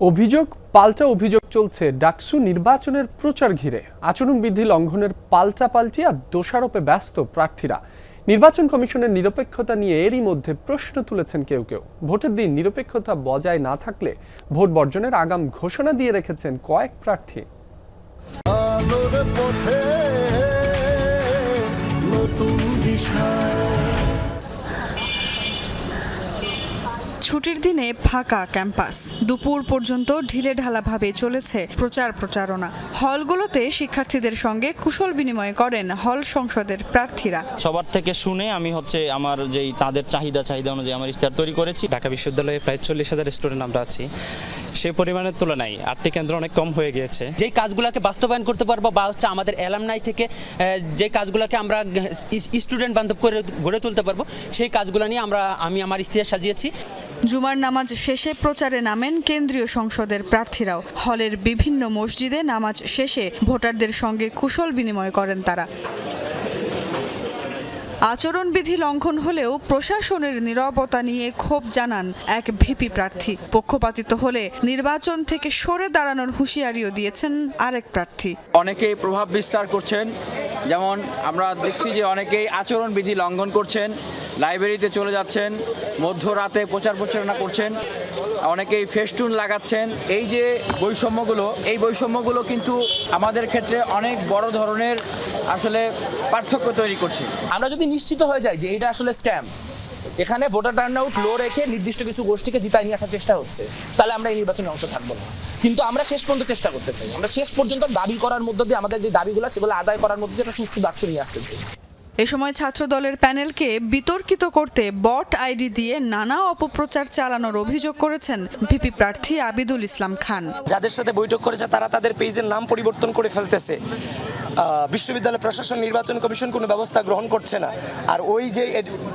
অভিযোগ, পাল্টা অভিযোগ চলছে ডাকসু নির্বাচনের প্রচার ঘিরে। আচরণবিধি লঙ্ঘনের পাল্টা পাল্টি আর দোষারোপে ব্যস্ত প্রার্থীরা। নির্বাচন কমিশনের নিরপেক্ষতা নিয়ে এরই মধ্যে প্রশ্ন তুলেছেন কেউ কেউ। ভোটের দিন নিরপেক্ষতা বজায় না থাকলে ভোট বর্জনের আগাম ঘোষণা দিয়ে রেখেছেন কয়েক প্রার্থী। নতুন দিশা। ছুটির দিনে ফাঁকা ক্যাম্পাস। দুপুর পর্যন্ত ঢিলে ঢালাভাবে চলেছে প্রচার প্রচারণা। হলগুলোতে শিক্ষার্থীদের সঙ্গে কুশল বিনিময় করেন হল সংসদের প্রার্থীরা। সবার থেকে শুনে আমি হচ্ছে আমার যেই তাদের চাহিদা চাহিদা অনুযায়ী আমার ইশতেহার তৈরি করেছি। ঢাকা বিশ্ববিদ্যালয়ে প্রায় চল্লিশ হাজার স্টুডেন্ট আমরা আছি। সেই পরিমাণের তুলনায় আর্থিক কেন্দ্র অনেক কম হয়ে গিয়েছে। যেই কাজগুলোকে বাস্তবায়ন করতে পারব বা হচ্ছে আমাদের অ্যালামনাই থেকে যে কাজগুলোকে আমরা স্টুডেন্ট বান্ধব করে গড়ে তুলতে পারব সেই কাজগুলো নিয়ে আমরা আমি আমার ইতিহাস সাজিয়েছি। জুমার নামাজ শেষে প্রচারে নামেন কেন্দ্রীয় সংসদের প্রার্থীরাও। হলের বিভিন্ন মসজিদে নামাজ শেষে ভোটারদের সঙ্গে কুশল বিনিময় করেন তারা। আচরণবিধি লঙ্ঘন হলেও প্রশাসনের নীরবতা নিয়ে ক্ষোভ জানান এক ভিপি প্রার্থী। পক্ষপাতিত হলে নির্বাচন থেকে সরে দাঁড়ানোর হুঁশিয়ারিও দিয়েছেন আরেক প্রার্থী। অনেকেই প্রভাব বিস্তার করছেন। যেমন আমরা দেখছি যে অনেকেই আচরণবিধি লঙ্ঘন করছেন। লাইব্রেরিতে চলে যাচ্ছেন, মধ্যরাতে প্রচার প্রচারণা করছেন, অনেকেই ফেস্টুন লাগাচ্ছেন। এই যে বৈষম্যগুলো, এই বৈষম্যগুলো কিন্তু আমাদের ক্ষেত্রে অনেক বড় ধরনের আসলে পার্থক্য তৈরি করছে। আমরা যদি নিশ্চিত হয়ে যাই যে এটা আসলে স্ক্যাম, এখানে ভোটার টার্ন আউট লো রেখে নির্দিষ্ট কিছু গোষ্ঠীকে জিতায় নিয়ে আসার চেষ্টা হচ্ছে, তাহলে আমরা এই নির্বাচনে অংশ থাকব না। কিন্তু আমরা শেষ পর্যন্ত চেষ্টা করতে চাই। আমরা শেষ পর্যন্ত দাবি করার মধ্য দিয়ে আমাদের যে দাবিগুলো, সেগুলো আদায় করার মধ্যে একটা সুষ্ঠু ডাকসু নিয়ে আসতে চাই। এ সময় ছাত্র দলের প্যানেলকে বিতর্কিত করতে বট আইডি দিয়ে নানা অপপ্রচার চালানোর অভিযোগ করেছেন ভিপি প্রার্থী আবিদুল ইসলাম খান। যাদের সাথে বৈঠক করেছে তারা তাদের পেজের নাম পরিবর্তন করে ফেলতেছে। বিশ্ববিদ্যালয় প্রশাসন নির্বাচন কমিশন কোনো ব্যবস্থা গ্রহণ করছে না। আর ওই যে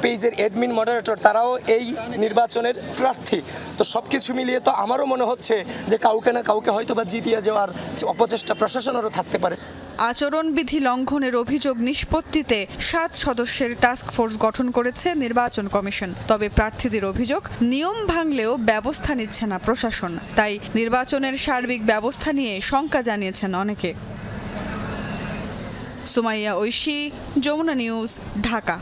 পেজের অ্যাডমিন মডারেটর তারাও এই নির্বাচনের প্রার্থী। তো সব কিছু মিলিয়ে তো আমারও মনে হচ্ছে যে কাউকে না কাউকে হয়তো বা জিতিয়ে যাওয়ার অপচেষ্টা প্রশাসনেরও থাকতে পারে। আচরণবিধি লঙ্ঘনের অভিযোগ নিষ্পত্তিতে সাত সদস্যের টাস্ক ফোর্স গঠন করেছে নির্বাচন কমিশন। তবে প্রার্থীদের অভিযোগ, নিয়ম ভাঙলেও ব্যবস্থা নিচ্ছে না প্রশাসন। তাই নির্বাচনের সার্বিক ব্যবস্থা নিয়ে শঙ্কা জানিয়েছেন অনেকে। সুমাইয়া ঐশী, যমুনা নিউজ, ঢাকা।